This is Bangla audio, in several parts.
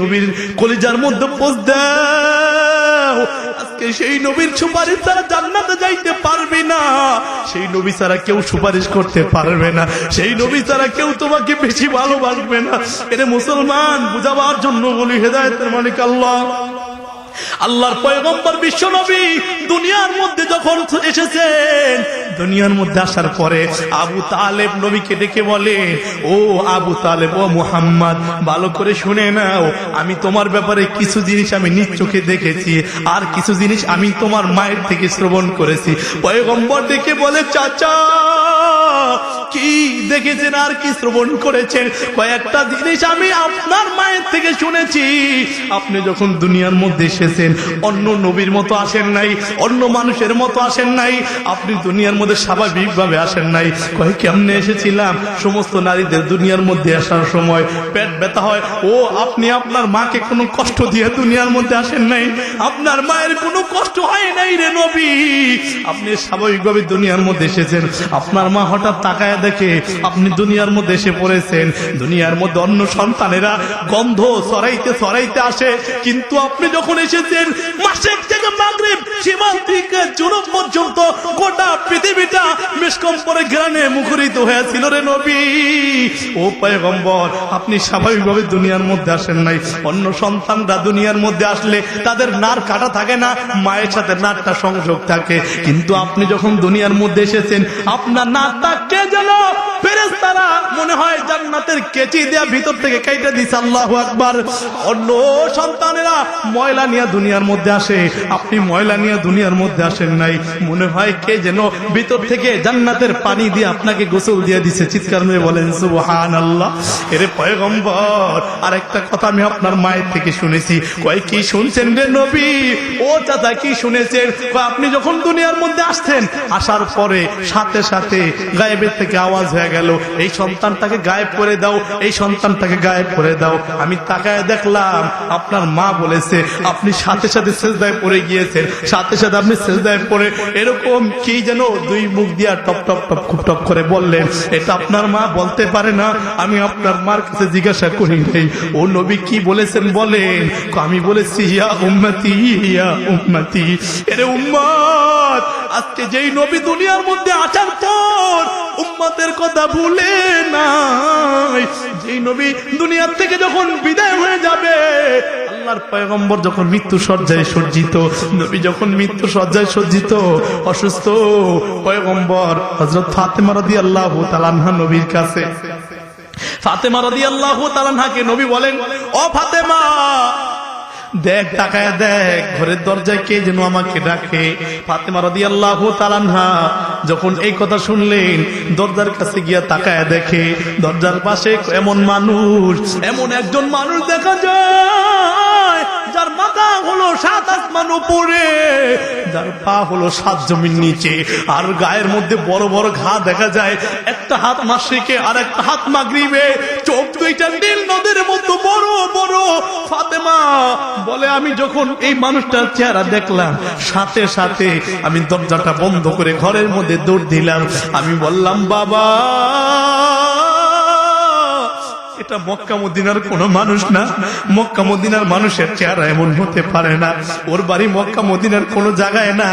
নবীর কলিজার মধ্যে পোষ আজকে সেই নবীর সুপারিশ ছাড়া জান্নাতে যাইতে পারবে না। সেই নবী ছাড়া কেউ সুপারিশ করতে পারবে না। সেই নবী ছাড়া কেউ তোমাকে বেশি ভালোবাসবে না। এটা মুসলমান, বুঝাবার জন্য বলি, হেদায়তের মালিক আল্লাহ। আল্লাহর পয়গম্বর বিশ্ব নবী দুনিয়ার মধ্যে যখন এসেছেন, দুনিয়ার মধ্যে আসার পরে আবু তালেব নবীকে ডেকে বলে, ও আবু তালেব, ও মুহাম্মদ, ভালো করে শুনে নাও, আমি তোমার ব্যাপারে কিছু জিনিস আমি নিজ চোখে দেখেছি, আর কিছু জিনিস আমি তোমার মায়ের থেকে শ্রবণ করেছি। পয়গম্বর ডেকে বলে, চাচা কি দেখেছেন আর কি শ্রবণ করেছেন? কয়েকটা জিনিস আমি আপনার মায়ের থেকে শুনেছি। আপনি যখন দুনিয়ার মধ্যে এসেছেন, অন্য নবীর মতো আসেন নাই, অন্য মানুষের মতো আসেন নাই, আপনি দুনিয়ার মধ্যে স্বাভাবিকভাবে আসেন নাই। কয়, কেমনে এসেছিলাম? সমস্ত নারীদের দুনিয়ার মধ্যে আসার সময় পেট ব্যথা হয়। ও, আপনি আপনার মাকে কোনো কষ্ট দিয়ে দুনিয়ার মধ্যে আসেন নাই? আপনার মায়ের কোনো কষ্ট হয় নাই রে নবী। আপনি স্বাভাবিকভাবে দুনিয়ার মধ্যে এসেছেন। আপনার মা হঠাৎ তাকায় দেখে আপনি দুনিয়ার মধ্যে এসে পড়েছেন। দুনিয়ার মধ্যে অন্য সন্তানেরা গন্ধ সরাইতে সরাইতে আসে। কিন্তু আপনি যখন এসেছেন, মাসের থেকে মাগরিব সীমান্ত থেকে জুনুব পর্যন্ত গোটা পৃথিবীটা মিসকম্পরে ঘেরানে মুখরিত হয়েছিল রে নবী। ও পয়গম্বর, আপনি স্বাভাবিকভাবে দুনিয়ার মধ্যে আসেন নাই। অন্য সন্তানরা দুনিয়ার মধ্যে আসলে তাদের নার কাটা থাকে না, মায়ের সাথে নারটা সংযোগ থাকে। কিন্তু আপনি যখন দুনিয়ার মধ্যে এসেছেন, আপনার নারটা কে যেন জান্নাতের আপনি ময়লা নিয়ে দুনিয়ার মধ্যে আসেন নাই। মনে হয় কে যেন ভিতর থেকে জান্নাতের পানি দিয়ে আপনাকে গোসল দিয়ে দিছে। চিৎকার মেয়ে বলেন সুবহান আল্লাহ এরে পয়গম্বর আর একটা কথা আমি আপনার মায়ের থেকে শুনেছি। কয়, কি শুনছেন রে নবী? ও চাচা, কি শুনেছেন? আপনি যখন দুনিয়ার মধ্যে আসতেন আসার পরে সাথে সাথে গায়েবের থেকে আওয়াজ হয়ে গেল, এই সন্তানটাকে গায়েব করে দাও, এই সন্তানটাকে গায়েব করে দাও। আমি তাকায় দেখলাম, আপনার মা বলেছে, আপনি সাথে সাথে সেজদায় পড়ে গিয়েছেন, সাথে সাথে আপনি সেজদায় পড়ে এরকম কি যেন দুই মুখ দিয়া টপ টপ টপ, খুব টপ করে বললেন। এটা আপনার মা বলতে পারে না, আমি আপনার মার কাছে জিজ্ঞাসা করি নাই। ও নবী কি বলেছেন বলেন? আমি বলেছি, ইয়া উম্মতি ইয়া উম্মতি। এরে উম্মত, আজকে যেই নবী দুনিয়ার মধ্যে আসার পর উম্মতের কথা ভুলে নাই। যেই নবী দুনিয়ার থেকে যখন বিদায় হয়ে যাবে, আল্লাহর যখন মৃত্যু সজ্জিত, নবী যখন মৃত্যু সজ্জিত, অসুস্থ ফাতেমা রাদি আল্লাহ তালানহা নবীর কাছে। নবী বলেন, ও ফাতেমা দেখ, তাকায় দেখ, ঘরের দরজায় কে যেন আমাকে ডাকে? ফাতেমা রাদি আল্লাহ তালানহা যখন এই কথা শুনলেন, দরজার কাছে গিয়া তাকায় দেখে, দরজার পাশে এমন মানুষ, এমন একজন মানুষ দেখা যায়, যার মাথা হলো সাত আসমান উপরে, যার পা হলো সাত জমির নিচে, আর গায়ের মধ্যে বড় বড় ঘা দেখা যায়। একটা হাত মাসিকে, আর একটা হাত মাগরিবে। চোখ দুইটা নীল নদের মতো বড় বড় ফাতেমা বলে, আমি যখন এই মানুষটার চেহারা দেখলাম, সাথে সাথে আমি দরজাটা বন্ধ করে ঘরের মধ্যে দৌড় দিলাম। আমি বললাম, বাবা এটা মক্কা মদিনার কোন মানুষ না। মক্কা মদিনার মানুষের চেহারা এমন হতে পারে না। ওর বাড়ি মক্কা মদিনার কোন জায়গায় না।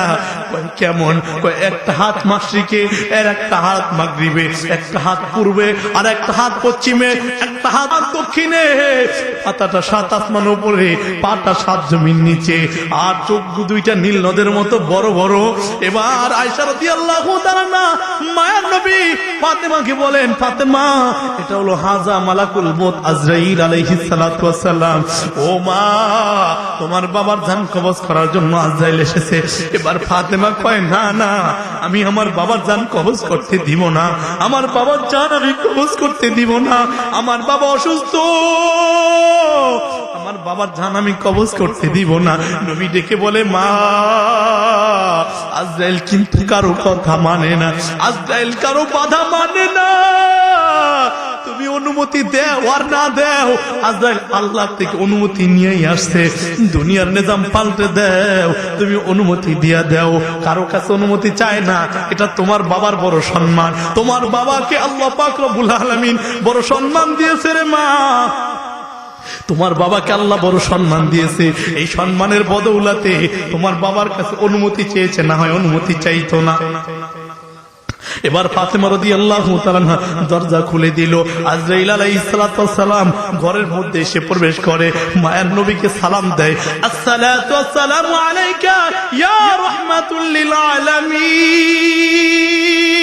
কেমন? একটা হাত মাসরিকে এর একটা হাত মাগরিবে, একটা হাত পূর্বে, আর একটা হাত পশ্চিমে, একটা হাত দক্ষিণে। পাতাটা সাত আসমান উপরে, পাটা সাত জমিন নিচে, আর চোখ দুইটা নীল নদের মতো বড় বড়। এবার আয়সার দিয়ে আল্লাহ না মায়ার নবী ফাতেমাকে বলেন, ফাতেমা, এটা হলো হাজা মালাকুল মত আজরাইল আলাইহিস সালাতু ওয়াসসালাম। ও মা, তোমার বাবার জান কবজ করার জন্য আজরাইল এসেছে। এবার ফাতেমা কয়, না না, আমি আমার বাবার জান কবজ করতে দিব না। আমার বাবার জান আমি কবজ করতে দিব না। আমার বাবা অসুস্থ। আমার বাবার জান আমি কবজ করতে দিব না। নবী ডেকে বলে, মা, আজরাইল কিন্তু কারও কথা মানে না। আজরাইল কারও বাধা মানে না। তুমি অনুমতি দেও আর না দেও। আজরাইল আল্লাহ থেকে অনুমতি নিয়েই আসছে। দুনিয়ার নিজাম পাল্টে দেও। তুমি অনুমতি দিয়া দেও। কারও কাছে অনুমতি চায় না। এটা তোমার বাবার বড় সম্মান। তোমার বাবাকে আল্লাহ পাক রব্বুল আলামিন বড় সম্মান দিয়েছে রে মা। তোমার বাবাকে আল্লাহ বড় সম্মান দিয়েছে। এই সম্মানের বদৌলাতে তোমার বাবার কাছে অনুমতি চেয়েছে, না হয় অনুমতি চাইতো না। এবার ফাতেমা রদি আল্লাহ দরজা খুলে দিল। সালাম ঘরের মধ্যে এসে প্রবেশ করে। মায়ের নবীকে সালাম দেয়। আলাইকা ইয়া রাহমাতুল লিল আলামিন।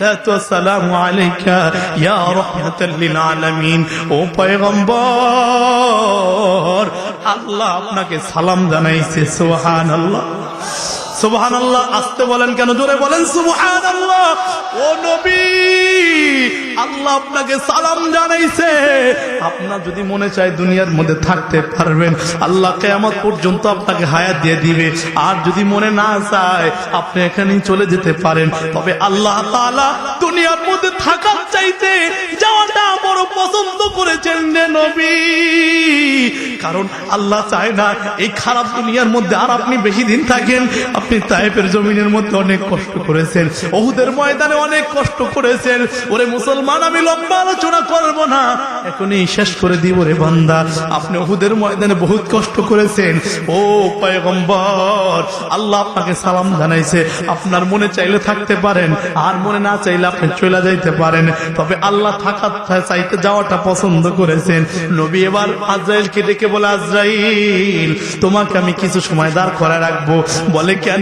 الصلاه والسلام عليك يا رحمة للعالمين. أو پیغمبر الله আপনাকে سلام জানাইছে সুবহানাল্লাহ। সুবহান আল্লাহ আসতে বলেন কেন? জোরে বলেন সুবহান আল্লাহ ও নবী, আল্লাহ আপনাকে সালাম জানাইছে। আপনার যদি মনে চায় দুনিয়ার মধ্যে থাকতে পারবেন, আল্লাহ কেয়ামত পর্যন্ত আপনাকে হায়াত দিয়ে দিবে। আর যদি মনে না চায়, আপনি এখানেই চলে যেতে পারেন। তবে আল্লাহ তাআলা দুনিয়ার মধ্যে থাকার চাইতে যাওয়াটা বড় পছন্দ করেছেন নবী। কারণ আল্লাহ চায় না, এই খারাপ দুনিয়ার মধ্যে আর আপনি বেশি দিন থাকেন। আপনি তাইপের জমিনের মধ্যে অনেক কষ্ট করেছেন। ওহুদের ময়দানে অনেক কষ্ট করেছেন। ওরে মুসলমান, আমি লম্বা আলোচনা করব না। এখনই শেষ করে দিব রে বান্দা। আপনি ওহুদের ময়দানে বহুত কষ্ট করেছেন। ও পয়গম্বর, আল্লাহ আপনাকে সালাম জানাইছে। আপনার মনে চাইলে থাকতে পারেন, আর মনে না চাইলে আপনি চলে যাইতে পারেন। তবে আল্লাহ থাকার চাইতে যাওয়াটা পছন্দ করেছেন। নবী এবার আজরাইলকে ডেকে বলে, আজরাইল, তোমাকে আমি কিছু সময় দাঁড় করে রাখব। বলে, কেন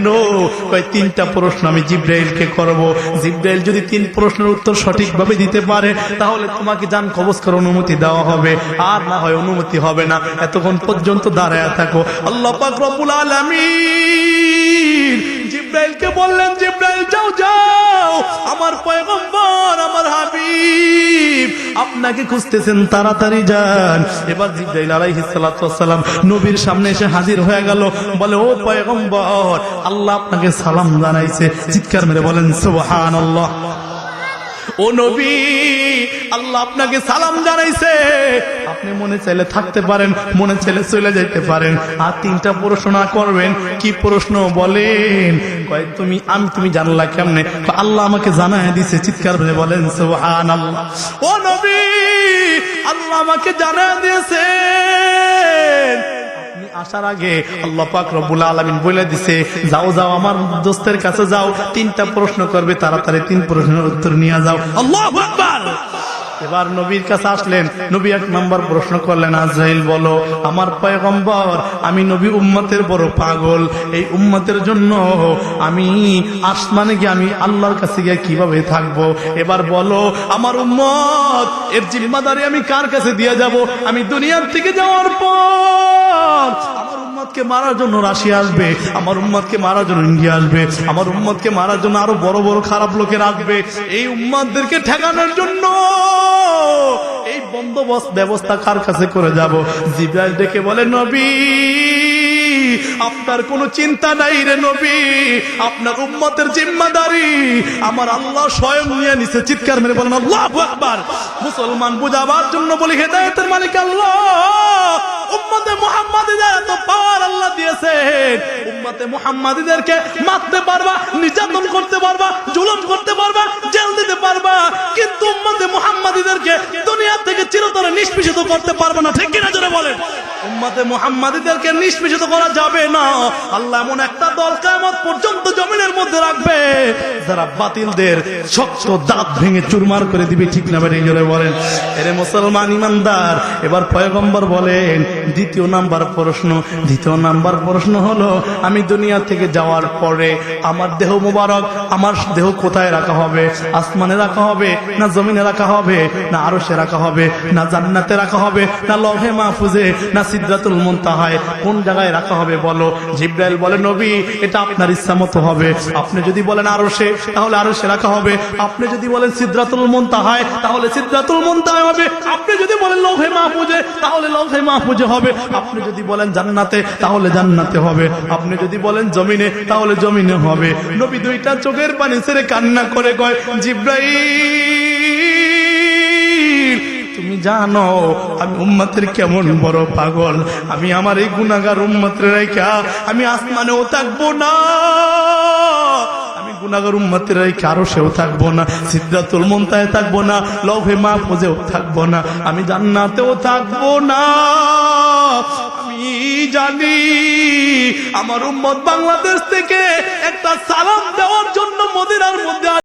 কয়, তিনটা প্রশ্ন আমি জিব্রাইলকে করব। জিব্রাইল যদি তিন প্রশ্নের উত্তর সঠিকভাবে দিতে পারে, তাহলে তোমাকে যান কবজ করার অনুমতি দেওয়া হবে। আর না হয় অনুমতি হবে না। এতক্ষণ পর্যন্ত দাঁড়ায় থাকো। আল্লাহ পাক রব্বুল জিব্রাইলকে বললেন, জিব্রাইল, যাও যাও। আমার পয়গম্বর, আমার হাবিব, আপনাকে খুঁজতেছেন, তাড়াতাড়ি যান। এবার জিব্রাইল আলাইহিস সালাতু ওয়াসসালাম নবীর সামনে এসে হাজির হয়ে গেল। বলে, ও পয়গম্বর, আল্লাহ আপনাকে সালাম জানাইছে। চিৎকার মেরে বলেন, সুবহানাল্লাহ। ও নবী আল্লাহ আপনাকে সালাম জানাইছে। আপনি মনে চাইলে থাকতে পারেন, মনে চাইলে চলে যেতে পারেন। আর তিনটা প্রশ্ন করবেন, কি প্রশ্ন বলেন? তুমি, আমি তুমি জানলা কেমনে? আল্লাহ আমাকে জানায় দিছে, চিৎকার করে বলেন আল্লাহ ও নবী, আল্লাহ আমাকে জানায় দিয়েছে। আসার আগে আল্লাহ পাক রব্বুল আলামিন বলে দিছে, যাও যাও, আমার দোস্তের কাছে যাও। তিনটা প্রশ্ন করবে, তাড়াতাড়ি তিন প্রশ্নের উত্তর নিয়ে যাও। আল্লাহু এবার নবীর কাছে আসলেন। নবী এক নম্বর প্রশ্ন করলেন আজরাইল বলো, আমার পয়গম্বর, আমি নবী উম্মতের বড় পাগল। এই উম্মতের জন্য আমি আসমানে গিয়ে আমি আল্লাহর কাছে গিয়ে কীভাবে থাকব? এবার বলো, আমার উম্মত, এর জিম্মাদারি আমি কার কাছে দিয়ে যাব? আমি দুনিয়ার থেকে যাওয়ার পর উম্মতকে মারার জন্য রাশিয়া আসবে, আমার উম্মতকে মারার জন্য ইন্ডিয়া আসবে, আমার উম্মতকে মারার জন্য আরও বড় বড় খারাপ লোকের আসবে। এই উম্মতদেরকে ঠেকানোর জন্য এই বন্দোবস্ত ব্যবস্থা কার কাছে করে যাব? জিব্রাইল ডেকে বলে, নবী, আপনার কোনো চিন্তা নাই রে নবী, আপনার উম্মতের জিম্মাদারি আমার আল্লাহ স্বয়ং নিয়ে নিছে। চিৎকার মেরে বলেন, আল্লাহ আকবার। মুসলমান বুঝাবার জন্য বলি, হেদায়েতের মালিক আল্লাহ। উম্মতে মুহাম্মাদীদের এত পাওয়ার আল্লাহ দিয়েছেন নিষ্পেষিত করা যাবে না। আল্লাহ এমন একটা দল পর্যন্ত জমিনের মধ্যে রাখবে, যারা বাতিলদের শক্ত দাঁত ভেঙে চুরমার করে দিবে। ঠিক না বেরিয়ে জোরে বলেন। এরে মুসলমান ইমানদার, এবার পয়গম্বর বলেন, দ্বিতীয় নাম্বার প্রশ্ন, দ্বিতীয় নাম্বার প্রশ্ন হলো আমি দুনিয়া থেকে যাওয়ার পরে আমার দেহ মুবারক, আমার দেহ কোথায় রাখা হবে? আসমানে রাখা হবে, না জমিনে রাখা হবে, না আরশে রাখা হবে, না জান্নাতে রাখা হবে, না লহে মাহফুজে, না সিদ্ধাতুল মুনতাহায়? কোন জায়গায় রাখা হবে বলো? জিব্রাইল বলে, নবী, এটা আপনার ইচ্ছা মতো হবে। আপনি যদি বলেন আরশে, তাহলে আরশে রাখা হবে। আপনি যদি বলেন সিদ্ধাতুল মুনতাহায়, তাহলে সিদ্ধাতুল মুনতাহায় হবে। আপনি যদি বলেন লৌহে মাহফুজে, তাহলে লৌহে মাহফুজে হবে। আপনি যদি বলেন জান্নাতে, তাহলে জান্নাতে হবে। আপনি যদি বলেন জমিনে, তাহলে জমিনে হবে। নবী দুইটা চোখের পানি ছেড়ে কান্না করে কয়, জিব্রাইল, তুমি জানো আমি উম্মতের কেমন বড় পাগল। আমি আমার এই গুনাগার উম্মতের রেখা আমি আসমানেও থাকব না। সেও থাকব না। থাকব না লভে মাহফুজেও থাকব না। আমি জান্নাতেও থাকব না। জানি আমার উম্মত বাংলাদেশ থেকে একটা সালাম দেওয়ার জন্য মদিনার মধ্যে